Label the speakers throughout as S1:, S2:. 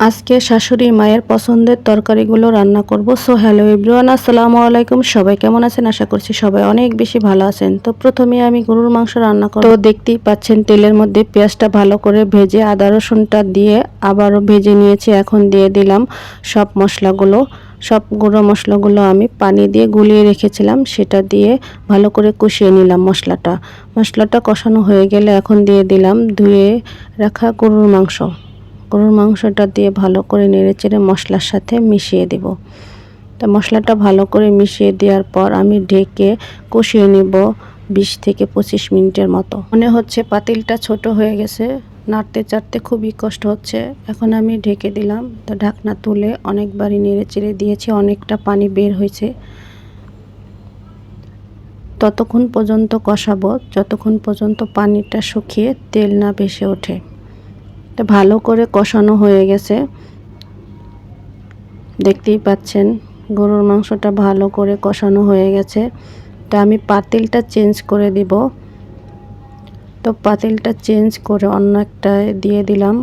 S1: আজকে শাশুড়ি মায়ের পছন্দের তরকারিগুলো রান্না করব। সো হ্যালো এভরিওয়ান আসসালামু আলাইকুম। সবাই কেমন আছেন? আশা করছি সবাই অনেক বেশি ভালো আছেন। তো প্রথমে আমি গরুর মাংস রান্না করব। তো দেখতেই পাচ্ছেন তেলের মধ্যে পেঁয়াজটা ভালো করে ভেজে আদা রসুনটা দিয়ে আবারও ভেজে নিয়েছি। এখন দিয়ে দিলাম সব মশলাগুলো। সব গুঁড়ো মশলাগুলো আমি পানি দিয়ে গুলিয়ে রেখেছিলাম। সেটা দিয়ে ভালো করে কষিয়ে নিলাম মশলাটা। মশলাটা কষানো হয়ে গেলে এখন দিয়ে দিলাম ধুয়ে রাখা গরুর মাংস। গরুর মাংসটা দিয়ে ভালো করে নেড়েচেড়ে মশলার সাথে মিশিয়ে দেব। তা মশলাটা ভালো করে মিশিয়ে দেওয়ার পর আমি ঢেকে কষিয়ে নিব বিশ থেকে পঁচিশ মিনিটের মতো। মনে হচ্ছে পাতিলটা ছোট হয়ে গেছে, নাড়তে চাড়তে খুবই কষ্ট হচ্ছে। এখন আমি ঢেকে দিলাম, তো ঢাকনা তুলে অনেকবারই নেড়ে চেড়ে দিয়েছি, অনেকটা পানি বের হয়েছে। ততক্ষণ পর্যন্ত কষাবো, যতক্ষণ পর্যন্ত পানিটা শুকিয়ে তেল না ভেসে ওঠে। তো ভালো করে কষানো হয়ে গেছে। দেখতেই পাচ্ছেন, গরুর মাংসটা ভালো করে কষানো হয়ে গেছে। তা আমি পাতিলটা চেঞ্জ করে দিব। তো পাতিলটা চেঞ্জ করে অন্য একটা দিয়ে দিলাম।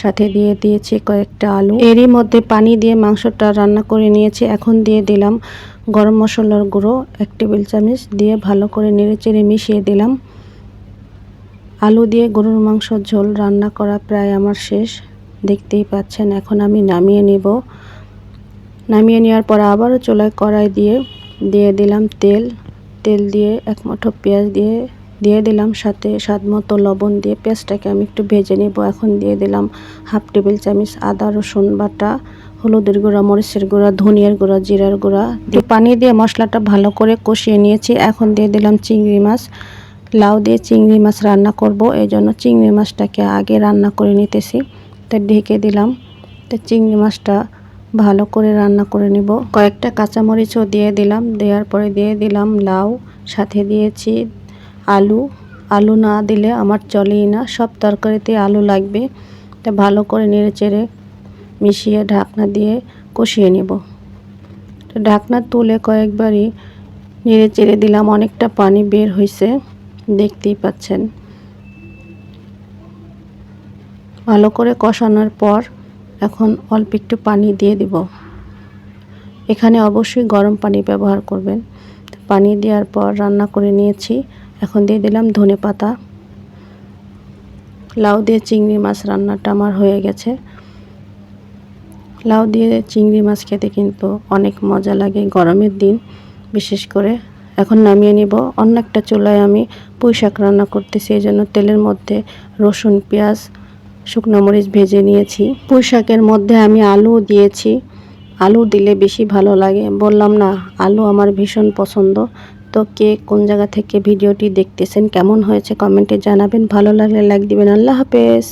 S1: সাথে দিয়ে দিয়েছি কয়েকটা আলু। এরই মধ্যে পানি দিয়ে মাংসটা রান্না করে নিয়েছি। এখন দিয়ে দিলাম গরম মশলার গুঁড়ো, এক টেবিল চামচ দিয়ে ভালো করে নেড়ে চেড়ে মিশিয়ে দিলাম। আলু দিয়ে গরুর মাংসর ঝোল রান্না করা প্রায় আমার শেষ। দেখতেই পাচ্ছেন, এখন আমি নামিয়ে নিব। নামিয়ে নেওয়ার পর আবারও চুলায় কড়াই দিয়ে দিয়ে দিলাম তেল। তেল দিয়ে এক মুঠো পেঁয়াজ দিয়ে দিয়ে দিলাম সাথে স্বাদ মতো লবণ দিয়ে পেঁয়াজটাকে আমি একটু ভেজে নেব। এখন দিয়ে দিলাম হাফ টেবিল চামচ আদা, রসুন বাটা, হলুদের গুঁড়া, মরিচের গুঁড়া, ধনিয়ার গুঁড়া, জিরার গুঁড়া। দিয়ে পানি দিয়ে মশলাটা ভালো করে কষিয়ে নিয়েছি। এখন দিয়ে দিলাম চিংড়ি মাছ। লাউ দিয়ে চিংড়ি মাছ রান্না করব এই জন্য চিংড়ি মাছটাকে আগে রান্না করে নিতেছি। তা ঢেকে দিলাম। তো চিংড়ি মাছটা ভালো করে রান্না করে নিব। কয়েকটা কাঁচামরিচও দিয়ে দিলাম। দেওয়ার পরে দিয়ে দিলাম লাউ, সাথে দিয়েছি আলু। আলু না দিলে আমার চলেই না। সব তরকারিতে আলু লাগবে। তা ভালো করে নেড়ে চেড়ে মিশিয়ে ঢাকনা দিয়ে কষিয়ে নেব। তো ঢাকনা তুলে কয়েকবারই নেড়ে চেড়ে দিলাম। অনেকটা পানি বের হয়েছে দেখতেই পাচ্ছেন। ভালো করে কষানোর পর এখন অল্প একটু পানি দিয়ে দিব। এখানে অবশ্যই গরম পানি ব্যবহার করবেন। পানি দেওয়ার পর রান্না করে নিয়েছি। এখন দিয়ে দিলাম ধনে পাতা। লাউ দিয়ে চিংড়ি মাছ রান্নাটা আমার হয়ে গেছে। লাউ দিয়ে চিংড়ি মাছ খেতে কিন্তু অনেক মজা লাগে গরমের দিন, বিশেষ করে এখন নামিয়ে নিব। অন্য একটা চুলায় আমি পুঁই শাক রান্না করতেছি, এই জন্য তেলের মধ্যে রসুন, পেঁয়াজ, শুকনো মরিচ ভেজে নিয়েছি। পুঁই শাকের মধ্যে আমি আলু দিয়েছি। আলু দিলে বেশি ভালো লাগে। বললাম, না, আলু আমার ভীষণ পছন্দ। তো কে কোন জায়গা থেকে ভিডিওটি দেখতেছেন, কেমন হয়েছে কমেন্টে জানাবেন। ভালো লাগলে লাইক দিবেন। আল্লাহ হাফেজ।